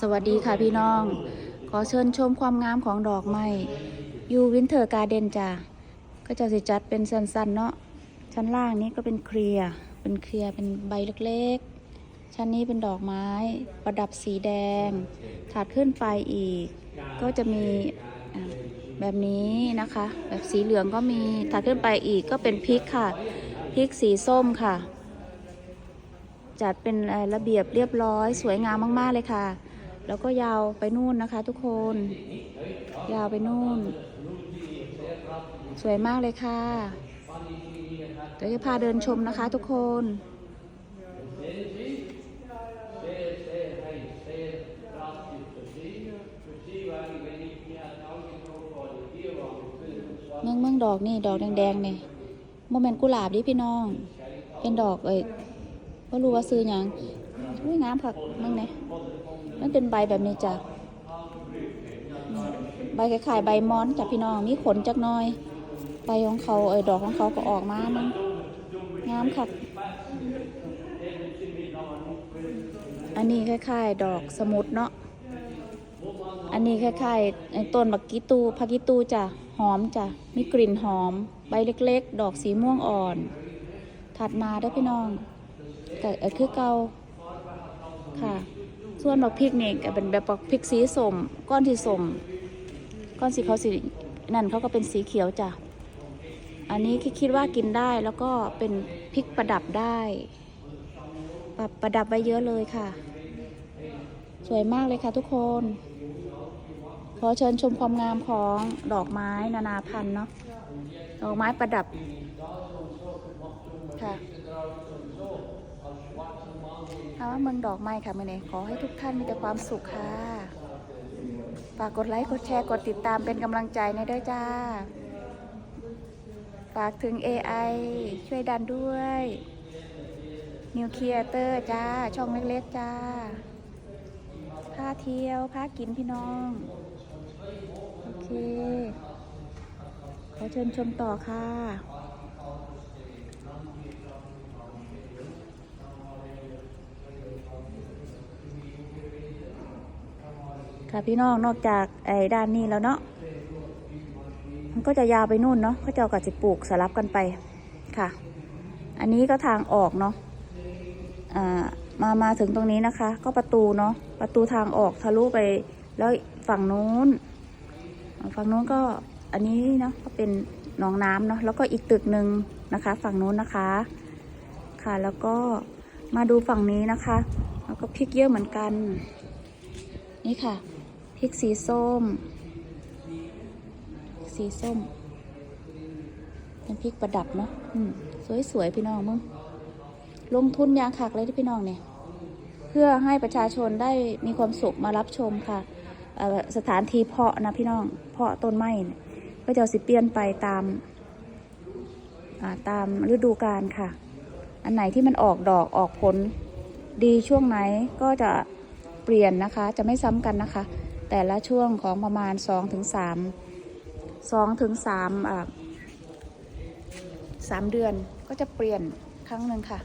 สวัสดีค่ะพี่น้อง ขอเชิญชมความงามของดอกไม้ยูวินเทอร์การ์เดนจ้ะก็จะสิจัดเป็นสั้นๆเนาะชั้นล่างนี้ก็เป็นเคลียร์เป็นเคลียร์เป็นใบเล็กๆ ชั้นนี้เป็นดอกไม้ ประดับสีแดง ถัดขึ้นไปอีก ก็จะมีแบบนี้นะคะ แบบสีเหลืองก็มีถัดขึ้นไปอีกก็เป็นพริกค่ะพริกสีส้มค่ะ จัดเป็นระเบียบเรียบร้อยสวยงามมาก ๆ เลยค่ะ แล้วก็ยาวไปนู่นนะคะ ทุกคน ยาวไปนู่น สวยมากเลยค่ะเดี๋ยวจะพาเดินชมนะคะ ทุกคนเมืองเมืองดอกนี่ ดอกแดงๆนี่โมเมนต์กุหลาบดิพี่น้อง เป็นดอกเอ้ย ก็รู้ว่าซื้อหยังอุ้ยงามผักมึงเนี่ยมันเป็นใบแบบนี้จ้ะใบคล้ายๆใบมอนจ้ะพี่น้องมีขนจักน้อยใบของเขาเอ้ยดอกของเขาก็ออกมามันงามค่ะอันนี้คล้ายๆ ดอกสมุดเนาะอันนี้คล้ายๆต้นบักกิตูผักกิตูจ้ะหอมจ้ะมีกลิ่นหอม ใบเล็กๆ ดอกสีม่วงอ่อน ถัดมาได้พี่น้อง ก็คือเกาค่ะ ส่วนดอกพริกนี่ก็เป็นแบบพริกสีส้มก้อนที่ส้มก้อนสีเขาสีนั่นเขาก็เป็นสีเขียวจ้ะอันนี้คิดคิดว่ากินได้แล้วก็เป็นพริกประดับได้ปรับประดับไว้เยอะเลยค่ะ สวยมากเลยค่ะทุกคน ขอเชิญชมความงามของดอกไม้นานาพันธุ์เนาะดอกไม้ประดับค่ะ เอาว่าเมืองดอกไม้ค่ะมื่อนี้ขอให้ทุกท่านมีแต่ความสุขค่ะ ฝากกดไลค์กดแชร์กดติดตามเป็นกำลังใจในด้วยจ้า ฝากถึง AI ช่วยดันด้วย New Creator จ้า ช่องเล็กๆจ้าพาเที่ยวพากินพี่น้อง โอเค ขอเชิญชมต่อค่ะ ค่ะพี่น้องนอกจากไอ้ด้านนี้แล้วเนาะมันก็จะยาวไปนู่นเนาะเขาจะกับจิปลูกสลับกันไปค่ะ อันนี้ก็ทางออกเนาะอ่ามามาถึงตรงนี้นะคะ ก็ประตูเนาะประตูทางออกทะลุไป แล้วฝั่งนู้น ฝั่งนู้นก็อันนี้เนาะก็เป็นหนองน้ำเนาะแล้วก็อีกตึกหนึ่งนะคะ ฝั่งนู้นนะคะ ค่ะแล้วก็มาดูฝั่งนี้นะคะ แล้วก็พริกเยอะเหมือนกัน นี่ค่ะ ริกสีส้มสีส้มเป็นพริกประดับเนาะสวยๆพี่น้องมึงลงทุนยางขักเลยที่พี่น้องเนี่ย เพื่อให้ประชาชนได้มีความสุขมารับชมค่ะสถานที่เพาะนะพี่น้อง เพาะต้นไม้ก็จะสิเปลี่ยนไปตามาตามฤดูกาลค่ะ อันไหนที่มันออกดอกออกผลดีช่วงไหนก็จะเปลี่ยนนะคะ จะไม่ซ้ำกันนะคะ แต่ละช่วงของประมาณ 2-3ถึง3 2ถึง3อ่าสามเดือนก็จะเปลี่ยนครั้งหนึ่งค่ะ